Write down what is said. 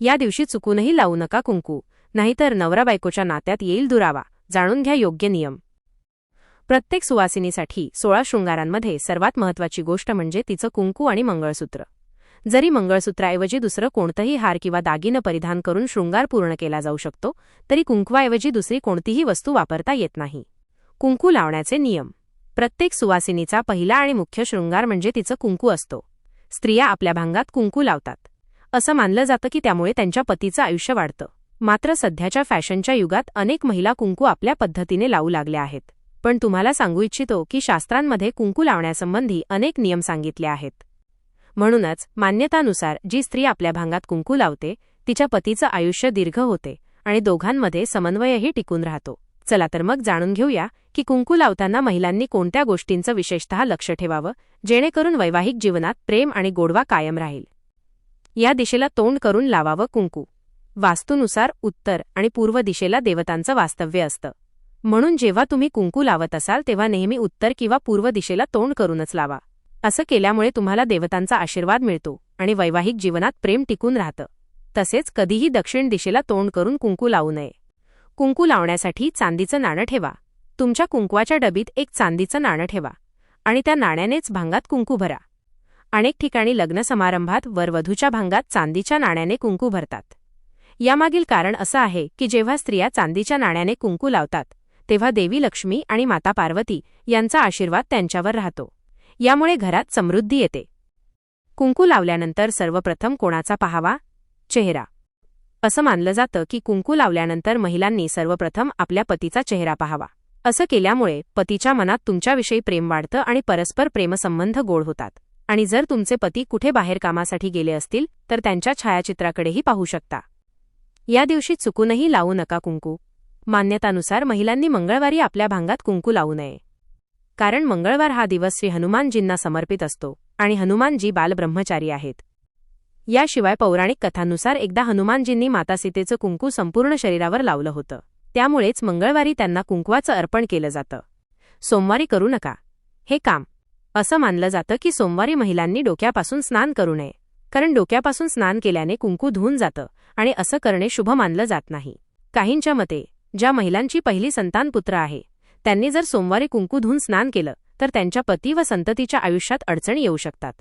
या दिवशी चुकूनही लावू नका कुंकू नाहीतर नवरा बायकोच्या नात्यात येईल दुरावा जाणून घ्या योग्य नियम. प्रत्येक सुवासिनीसाठी सोळा शृंगारांमध्ये सर्वात महत्वाची गोष्ट म्हणजे तिचं कुंकू आणि मंगळसूत्र. जरी मंगळसूत्राऐवजी दुसरं कोणतंही हार किंवा दागिनं परिधान करून शृंगार पूर्ण केला जाऊ शकतो तरी कुंकवाऐवजी दुसरी कोणतीही वस्तू वापरता येत नाही. कुंकू लावण्याचे नियम. प्रत्येक सुवासिनीचा पहिला आणि मुख्य शृंगार म्हणजे तिचं कुंकू असतो. स्त्रिया आपल्या भांगात कुंकू लावतात. असं मानलं जातं की त्यामुळे त्यांच्या पतीचं आयुष्य वाढतं. मात्र सध्याच्या फॅशनच्या युगात अनेक महिला कुंकू आपल्या पद्धतीने लावू लागल्या आहेत. पण तुम्हाला सांगू इच्छितो की शास्त्रांमध्ये कुंकू लावण्यासंबंधी अनेक नियम सांगितले आहेत. म्हणूनच मान्यतानुसार जी स्त्री आपल्या भांगात कुंकू लावते तिच्या पतीचं आयुष्य दीर्घ होते आणि दोघांमध्ये समन्वयही टिकून राहतो. चला तर मग जाणून घेऊया की कुंकू लावताना महिलांनी कोणत्या गोष्टींचं विशेषतः लक्ष ठेवावं जेणेकरून वैवाहिक जीवनात प्रेम आणि गोडवा कायम राहील. या दिशेला तोंड करून लावावं कुंकू. वास्तूनुसार उत्तर आणि पूर्व दिशेला देवतांचं वास्तव्य असतं. म्हणून जेव्हा तुम्ही कुंकू लावत असाल तेव्हा नेहमी उत्तर किंवा पूर्व दिशेला तोंड करूनच लावा. असं केल्यामुळे तुम्हाला देवतांचा आशीर्वाद मिळतो आणि वैवाहिक जीवनात प्रेम टिकून राहतं. तसेच कधीही दक्षिण दिशेला तोंड करून कुंकू लावू नये. कुंकू लावण्यासाठी चांदीचं नाणं ठेवा. तुमच्या कुंकवाच्या डबीत एक चांदीचं नाणं ठेवा आणि त्या नाण्यानेच भांगात कुंकू भरा. अनेक ठिकाणी लग्न समारंभात वरवधूच्या भांगात चांदीच्या नाण्याने कुंकू भरतात. यामागील कारण असं आहे की जेव्हा स्त्रिया चांदीच्या नाण्याने कुंकू लावतात तेव्हा देवी लक्ष्मी आणि माता पार्वती यांचा आशीर्वाद त्यांच्यावर राहतो. यामुळे घरात समृद्धी येते. कुंकू लावल्यानंतर सर्वप्रथम कोणाचा पाहावा? चेहरा. असं मानलं जातं की कुंकू लावल्यानंतर महिलांनी सर्वप्रथम आपल्या पतीचा चेहरा पहावा. असं केल्यामुळे पतीच्या मनात तुमच्याविषयी प्रेम वाढतं आणि परस्पर प्रेमसंबंध गोड होतात. आणि जर तुमचे पती कुठे बाहेर कामासाठी गेले असतील तर त्यांच्या छायाचित्राकडेही पाहू शकता. या दिवशी चुकूनही लावू नका कुंकू. मान्यतानुसार महिलांनी मंगळवारी आपल्या भांगात कुंकू लावू नये. कारण मंगळवार हा दिवस श्री हनुमानजींना समर्पित असतो आणि हनुमानजी बालब्रह्मचारी आहेत. याशिवाय पौराणिक कथांनुसार एकदा हनुमानजींनी माता सीतेचं कुंकू संपूर्ण शरीरावर लावलं होतं. त्यामुळेच मंगळवारी त्यांना कुंकवाचं अर्पण केलं जातं. सोमवारी करू नका. हे काम असं मानलं जातं की सोमवारी महिलांनी डोक्यापासून स्नान करू नये. कारण डोक्यापासून स्नान केल्याने कुंकू धुवून जातं आणि असं करणे शुभ मानलं जात नाही. काहींच्या मते ज्या महिलांची पहिली संतान पुत्र आहे त्यांनी जर सोमवारी कुंकू धुवून स्नान केलं तर त्यांच्या पती व संततीच्या आयुष्यात अडचणी येऊ शकतात.